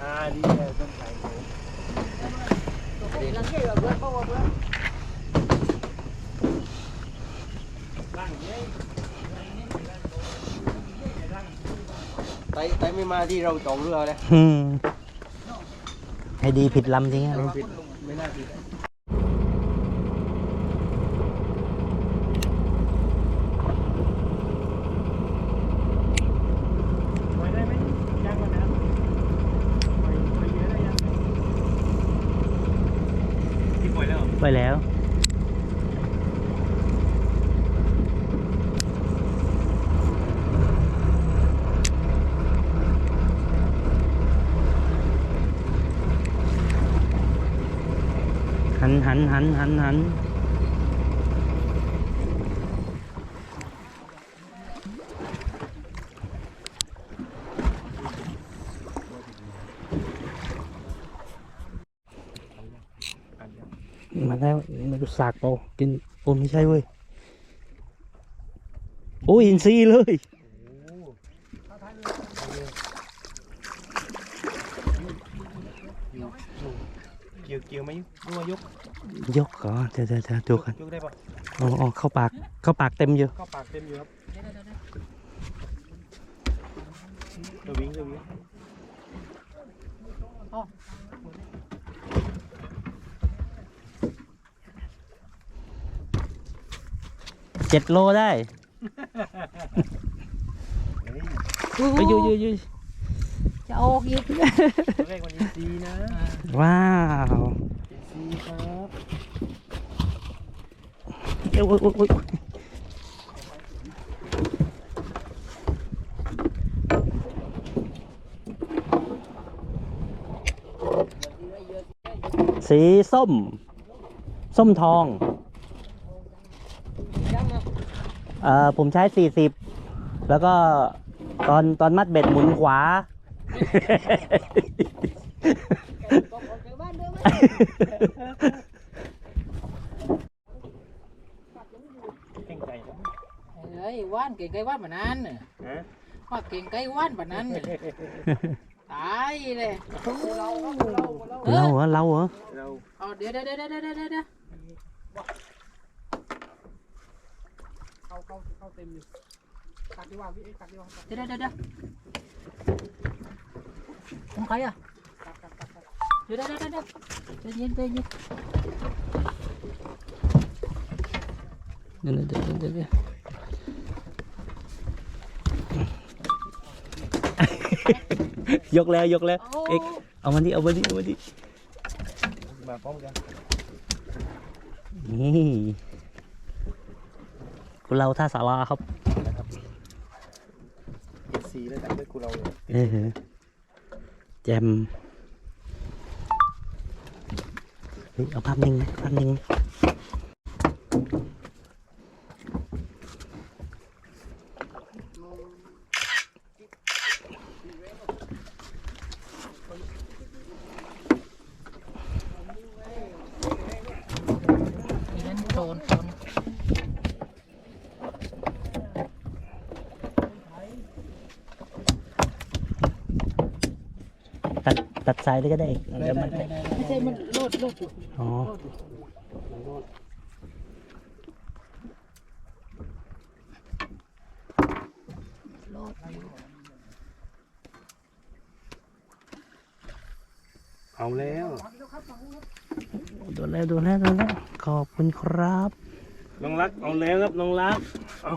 อ่าดีเลยต้นไทรโหลังเกตแบบเพื่อนพ่อเพื่อนร่างเย้ไตไม่มาที่เราจองเรือเลยอืมให้ดีผิดลำจริงอะเราผิดไม่น่าผิด ปล่อยได้ไหมย่างก่อนนะปล่อยปล่อยเยอะได้ยังที่ปล่อยแล้วเหรอ ไปแล้ว หันหันหันหันหันมา แล้วไม่รู้สากเปล่ากินโอ้ไม่ใช่เว้ยโอ้ยอินซีย์เลยเกี่ยวเกี่ยวไหมรั่วยกยกก่อนเดี๋ยวเดี๋ยวเดี๋ยวดูกันยกได้ปะอ๋ออ๋อเข้าปากเข้าปากเต็มอยู่เข้าปากเต็มอยู่ครับตัววิ่งตัววิ่ง เจ็ดโลได้ไปอยู่อยู่อยู่จะออกอีกตัวแรกวันนี้ซีนะ ว้าวซีครับเอ้ยโอ้ยโอ้ยโอ้ยสีส้ม ส้มทอง เอ่อผมใช้สี่สิบแล้วก็ตอนตอนมัดเบ็ดหมุนขวาเก่งใจนะ เฮ้ยว่านเก่งไก่ว่านแบบนั้นน่ะฮะ ว่าเก่งไก่ว่านแบบนั้นน่ะตายเลยเราเหรอเราเหรอ เราเอาเดี๋ยวเดี๋ยวเดี๋ยวเดี๋ยวเดี๋ยวเดี๋ยว เข้าเข้าเข้าเต็มอยู่ตักดีกว่าพี่เอ๊ะตักดีกว่าเดี๋ยวเดี๋ยวเดี๋ยวของใครอะเดี๋ยวเดี๋ยวเดี๋ยวเดี๋ยวใจเย็นใจเย็นเดี๋ยวเดี๋ยวเดี๋ยวเดี๋ยวเดี๋ยวยกแล้วยกแล้วเอ็กเอามาดิเอามาดิเอามาดิมาพร้อมกันนี่ กูเราท่าสาราครับเก็บซีแล้วตัดด้วยกูเราเลยเออแจมเฮ้ยเอาภาพนิ่งนะภาพนิ่งนะ นี่นั่นโดนโดน ตั ดตัดสายเลยก็ได้เอกเดี๋ยวมันไม่ใช่มันโลดโลดอ๋อเอาแล้วโดนแล้วโดนแล้วโดนแล้วขอบคุณครับน้องรักเอาแล้วครับน้องรักเอา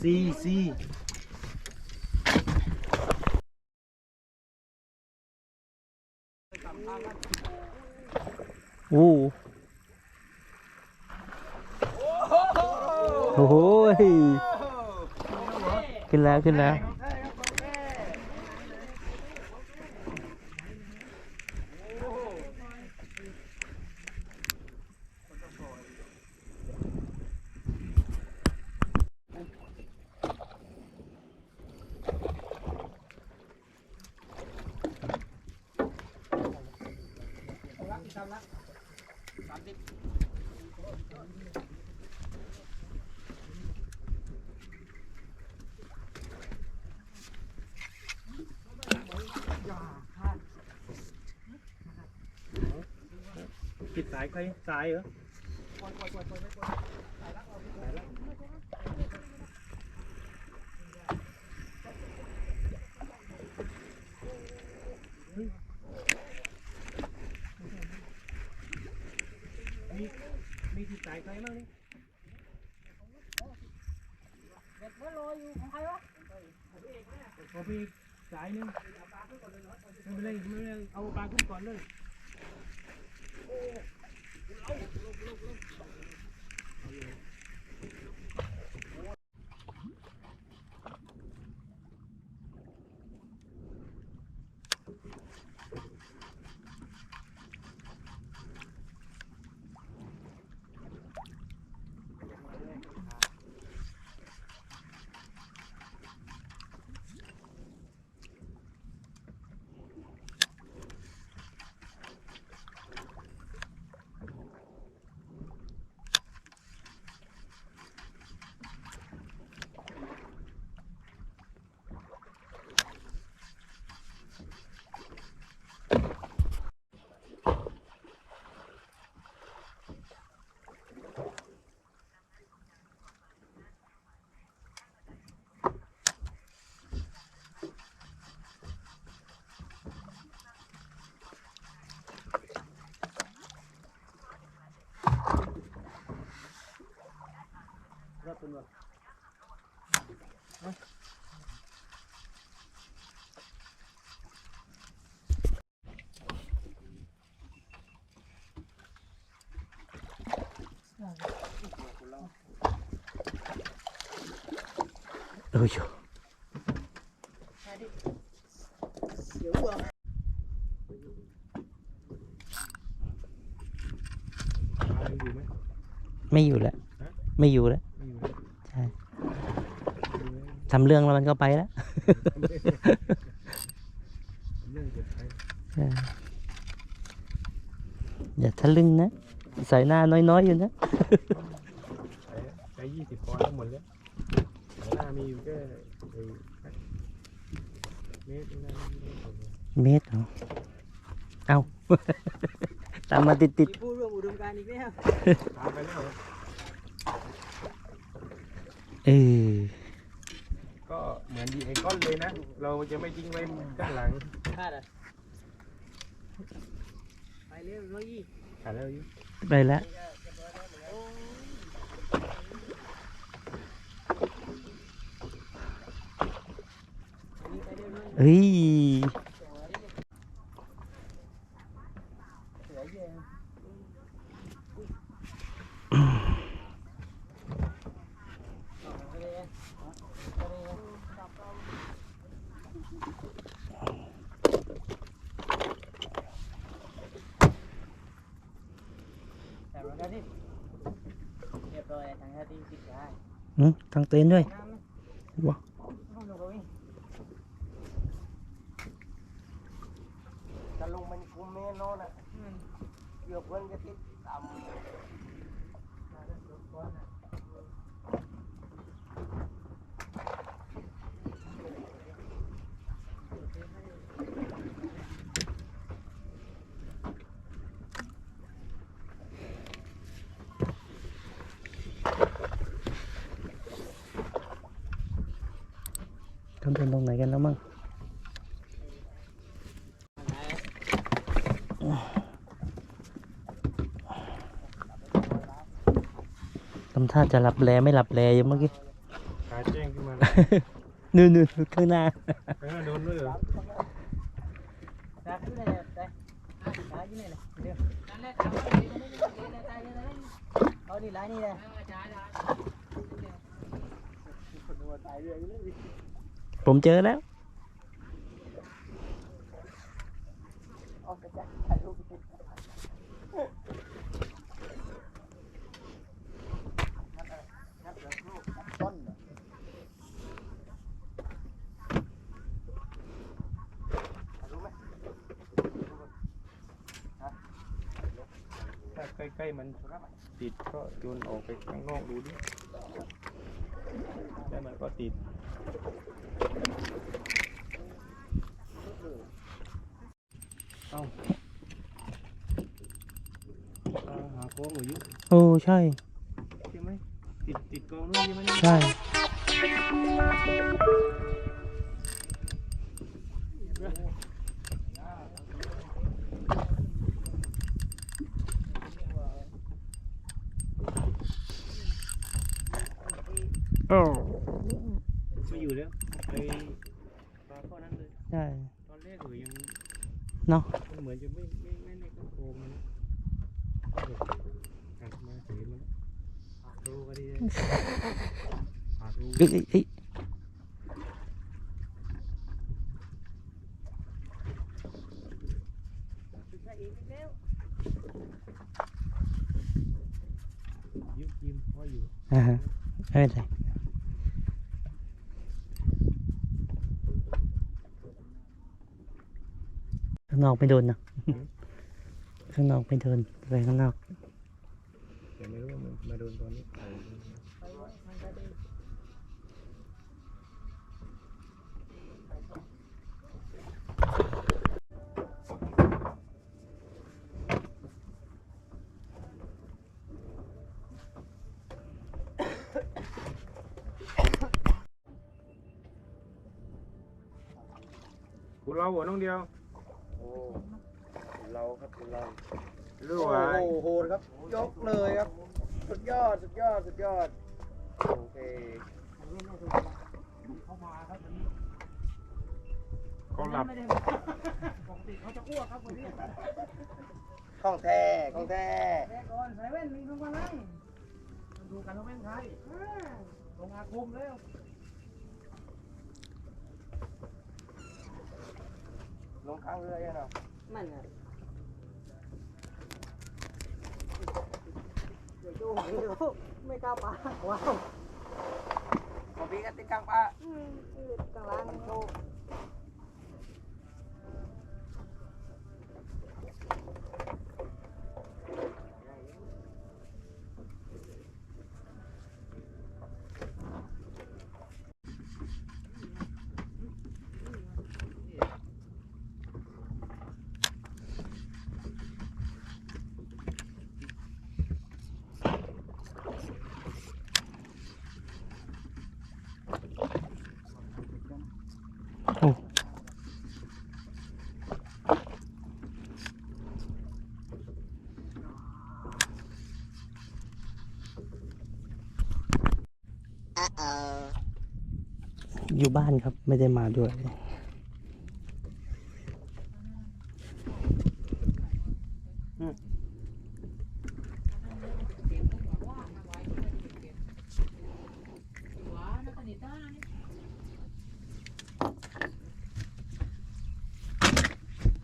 ซีซี อู้โอ้โหขึ้นแล้วขึ้นแล้ว ปิดสายใครสายเหรอ ขอพี่สายนึงไม่เป็นไรไม่เป็นไรเอาปลาขึ้นก่อนเลยรับเป็นว่าเอ อ เดี๋ยวเอา ปลายังอยู่ไหม ไม่อยู่แล้ว ไม่อยู่แล้ว ไม่อยู่แล้ว ใช่ อยู่ไหม ทำเรื่องแล้วมันก็ไปแล้วเรื่องเกิดไปใช่อย่าทะลึ่งนะใส่หน้าน้อยๆอยู่นะใช้ใช้ยี่สิบปอนด์ทั้งหมดแล้วหน้ามีอยู่แค่ไอ้เมตรนึงนะไม่ถึงเมตรเหรอเอาตามมาติดติดมีผู้ร่วมอุดมการณ์อีกแล้วตามไปแล้วเหรอๆเออก็เห มือนยิงไอ้ก้อนเลยนะ เราจะไม่ทิ้งไว้ด้านหลังคาดอะไปเร็วร้อยยี่ขาดแล้วอยู่ไปแล้วนี่ไปเร็วร้อยเฮ้ย เสือเยอะไปเลยอะไปเลยอะ แต่เราได้ดิเรียบร้อยทางท่าที่ติดได้อืมทางเต็นท์ด้วยน้ำไหมว้าต้องดูเลยจะลงมันคุมเมนอนอะเกือบเพิ่นจะติด ต่ำทำเป็นตรงไหนกันแล้วมั่งทำท่าจะหลับแลไม่หลับแลอยู่เมื่อกี้ขาแจ้งขึ้นมานู่นนู่นข้างหน้าเออโดนด้วยเหรอ Ra cái này này, đây. À, đá cái này này, được. ผมเจอแล้วใกล้ๆมันติดก็โยนออกไปข้างนอกดูดิแล้วมันก็ติด เอ้าอายุโอ้ใช่ ใช่ไหมติดติดกองด้วยใช่ไหมเนี่ย ใช่ ไปปลาข้อนั้นเลย ใช่ตอนแรกเหมือนยังเนาะมันเหมือนจะไม่ไม่ไม่ในกระโปรงมันนะหักมาเฉยมันปากรูก็ดีเลยปากรูเอ้ยเอ้ยเอ้ยยุบยิ้มพ่ออยู่อ่าฮะไม่เป็นไรางนอกไม่โดนนะข้างนอกไม่โดนไปข้างนอกแต่ไม่รู้ว่ามันมาโดนตอนนี้คุณเราหัวน้องเดียวโอ้ เราครับเรารู้โอ้ว่าโหโหดครับยกเลยครับ สุดยอดสุดยอดสุดยอดโอเคเขาหลับข้องแท้ข้องแท้ก่อนใส่แว่นมีทุกวันเลยดูกันว่าแว่นใครลงอาคมแล้วลงข้างเรือยังเหรอมันอะ เดี๋ยวดูเดี๋ยวไม่กล้าปาว้าวของพี่ก็ติดกลางปลา อืมอืดกลางล่าง มันโชว์ โอ้ อยู่บ้านครับ ไม่ได้มาด้วย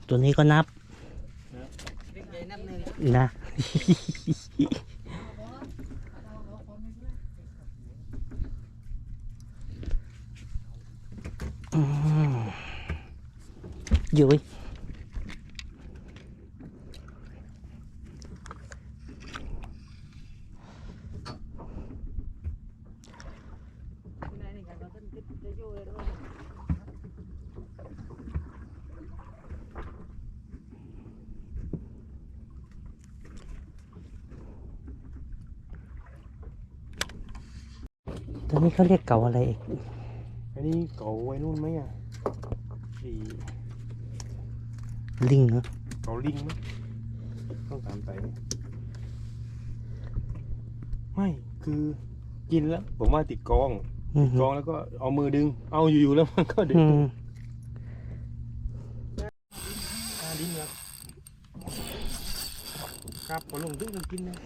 ตัวนี้ก็นับ นะ อืม อยู่เว้ยตัวนี้เขาเรียกเก่าอะไรเอกอันนี้เก่าไว้นู่นไหมอะไอ้ ลิงเหรอเก่าลิงไหมต้องตามไปไหมไม่คือกินแล้ว ผมว่าติดกองอืมกองแล้วก็เอามือดึง เอาอยู่ๆแล้วมันก็ดึงอืมอ่าดิ้นครับครับพอลงดึงกินนะ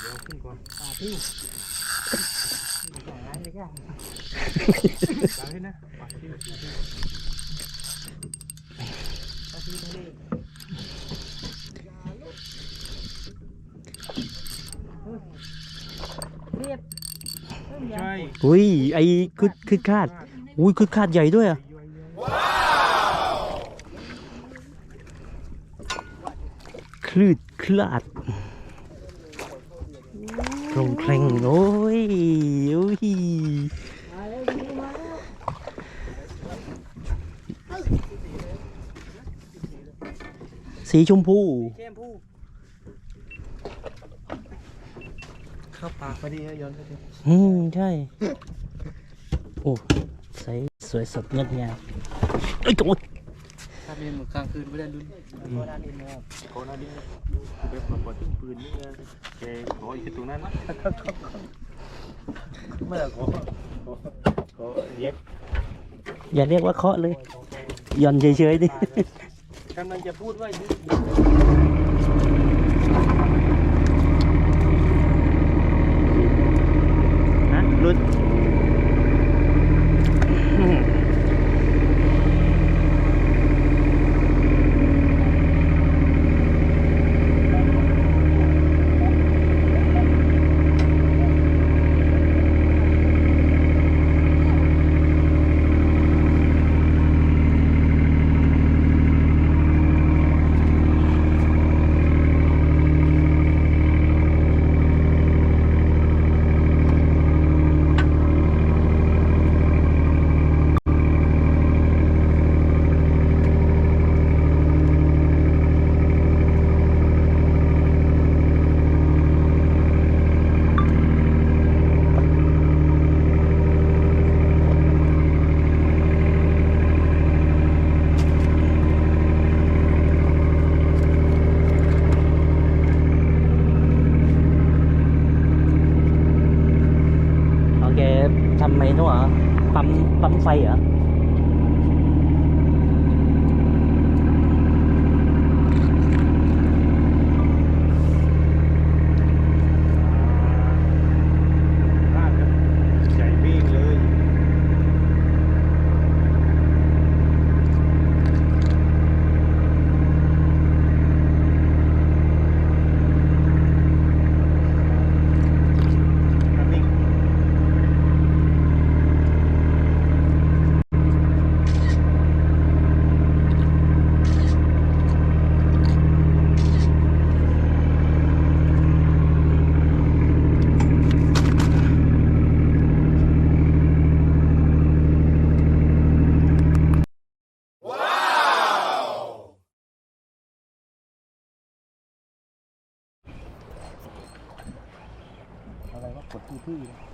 เดี๋ยวขึ้นก่อนปาที่ ใส่ร้ายเลยแกตามให้นะปากที่ปาที่ตรงนี้เรียบใช่อุ้ยไอ้คือคือคาดอุ้ยคือคาดใหญ่ด้วยอะคลืดคลาดโครงเคร่งโอ้ยอุ้ย มาแล้วดีมาแล้ว สี่สีชมพูแก้มผู้เข้าปากพอดีฮะย้อนไปดิอืม ใช่ โอ้ใสสวยสดงดงามเอ้ยโอ้ยถ้าเรียนเหมือนกลางคืนไม่ได้ลุ้นโคนาดินนะครับโคนาดินคือแบบมาปล่อยตึ้งปืนนี่นะแกขออยู่ตรงนั้นนะเมื่อขอขอขอเรียกอย่าเรียกว่าเคาะเลยหย่อนเฉยๆดิ กำลังจะพูดว่าฮะรุด วะกดพื้น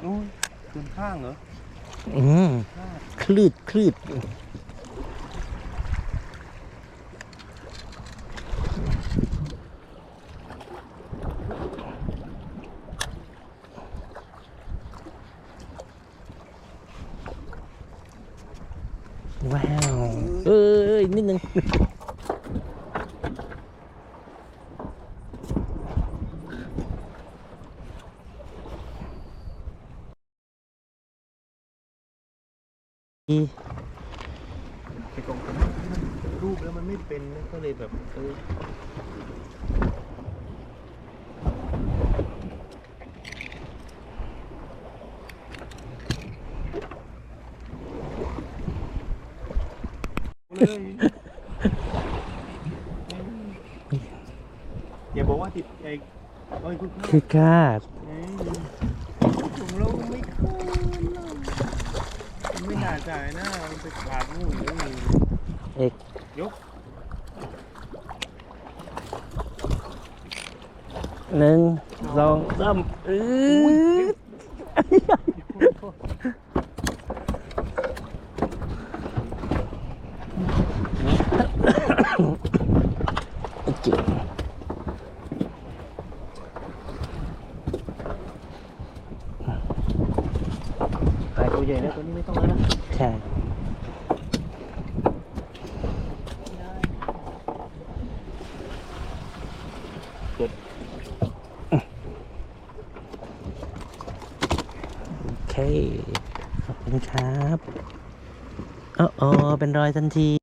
โอ้ยเกินข้างเหรออืมคลืดคลืดว้าว เอ้ย นิดนึง ไอ้กองผมรูปแล้วมันไม่เป็นนะก็เลยแบบเออเลยอย่าบอกว่าติดไอ้ เอ้ยคุณคือคาดของเราไม่ขึ้นหรอกมันไม่น่าจ่ายนะมันไปขาดนู่นนี่เอกยกหนึ่งสองสามอือจิบ ใส่ตัวใหญ่แล้วตัวนี้ไม่ต้องแล้วนะ ใช่โอเค ขอบคุณครับอ๋ออ๋อเป็นรอยทันที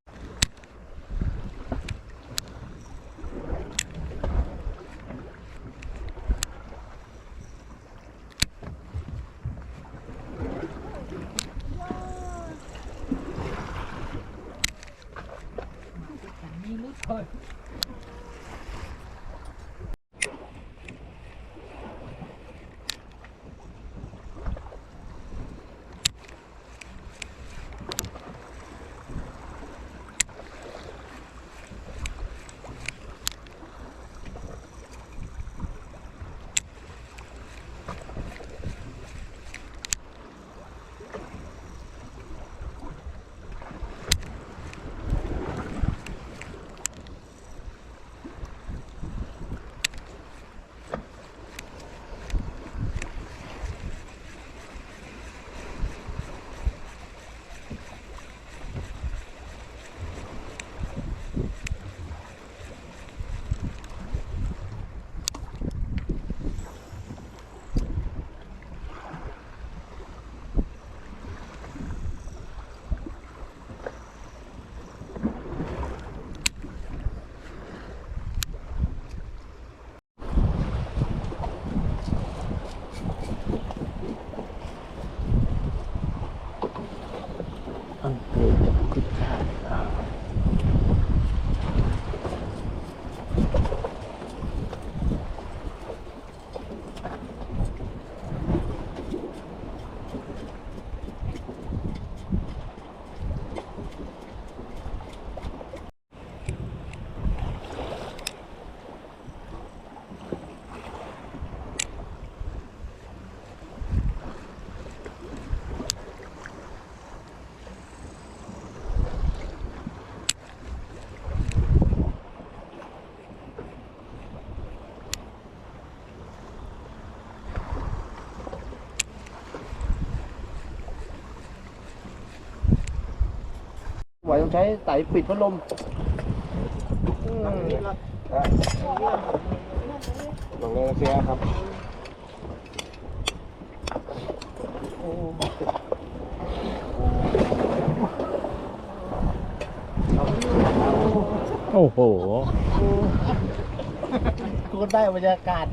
ต้องใช้ไตปิดพัดลมลงเลยเสียครับโอ้โหกูก็ได้บรรยากาศ